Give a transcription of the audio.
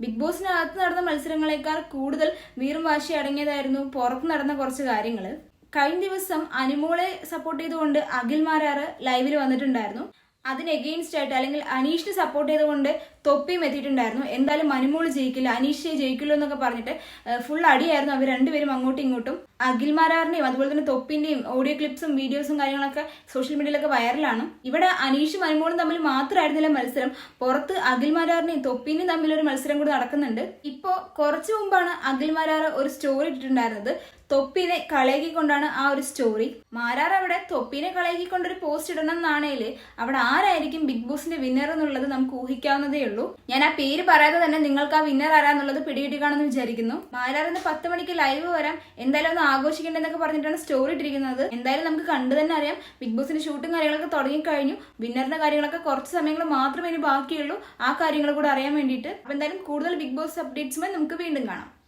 Big ബോസിനകത്ത് നടന്ന മത്സരങ്ങളെക്കാൾ കൂടുതൽ വീറും വാശി അടങ്ങിയതായിരുന്നു പുറത്ത് നടന്ന കുറച്ച് കാര്യങ്ങൾ കഴിഞ്ഞ ദിവസം അനുമോളെ സപ്പോർട്ട് ചെയ്തുകൊണ്ട് അഖിൽ മാരാറ് ലൈവിൽ വന്നിട്ടുണ്ടായിരുന്നു. അതിന് എഗെയിൻസ്റ്റ് ആയിട്ട് അല്ലെങ്കിൽ അനീഷിനെ സപ്പോർട്ട് ചെയ്തുകൊണ്ട് തൊപ്പിയും എത്തിയിട്ടുണ്ടായിരുന്നു. എന്തായാലും മനുമോൾ ജയിക്കില്ല അനീഷെ ജയിക്കില്ലോ എന്നൊക്കെ പറഞ്ഞിട്ട് ഫുൾ അടിയായിരുന്നു അവർ രണ്ടുപേരും അങ്ങോട്ടും ഇങ്ങോട്ടും. അഖിൽ മാരാറിന്റെയും അതുപോലെ തന്നെ തൊപ്പിന്റെയും ഓഡിയോ ക്ലിപ്സും വീഡിയോസും കാര്യങ്ങളൊക്കെ സോഷ്യൽ മീഡിയയിലൊക്കെ വൈറലാണ് ഇവിടെ അനീഷും മനുമോളും തമ്മിൽ മാത്രമായിരുന്നില്ല മത്സരം. പുറത്ത് അഖിൽ മാരാറിനെയും തൊപ്പിനെയും തമ്മിൽ ഒരു മത്സരം കൂടി നടക്കുന്നുണ്ട്. ഇപ്പോ കുറച്ചു മുമ്പാണ് അഖിൽ മാരാറ് ഒരു സ്റ്റോറി ഇട്ടിട്ടുണ്ടായിരുന്നത്. തൊപ്പിനെ കളയാക്കിക്കൊണ്ടാണ് ആ ഒരു സ്റ്റോറി മാരാർ അവിടെ തൊപ്പിനെ കളയാക്കിക്കൊണ്ടൊരു പോസ്റ്റ് ഇടണം എന്നാണേൽ അവിടെ ആരായിരിക്കും ബിഗ് ബോസിന്റെ വിന്നർ എന്നുള്ളത് നമുക്ക് ഊഹിക്കാവുന്നതേ ഉള്ളൂ. ഞാൻ ആ പേര് പറയാതെ തന്നെ നിങ്ങൾക്ക് ആ വിന്നർ ആരാന്നുള്ളത് പിടികിട്ടി കാണുമെന്ന് വിചാരിക്കുന്നു. മാരാർ ഇന്ന് പത്ത് മണിക്ക് ലൈവ് വരാം. എന്തായാലും ഒന്ന് ആഘോഷിക്കേണ്ടെന്നൊക്കെ പറഞ്ഞിട്ടാണ് സ്റ്റോറി ഇട്ടിരിക്കുന്നത്. എന്തായാലും നമുക്ക് കണ്ടു തന്നെ അറിയാം. ബിഗ് ബോസിന്റെ ഷൂട്ടും കാര്യങ്ങളൊക്കെ തുടങ്ങിക്കഴിഞ്ഞു. വിന്നറിന്റെ കാര്യങ്ങളൊക്കെ കുറച്ച് സമയങ്ങൾ മാത്രമേ ഇനി ബാക്കിയുള്ളൂ. ആ കാര്യങ്ങൾ കൂടെ അറിയാൻ വേണ്ടിയിട്ട്. അപ്പൊ എന്തായാലും കൂടുതൽ ബിഗ് ബോസ് അപ്ഡേറ്റ്സുമായി നമുക്ക് വീണ്ടും കാണാം.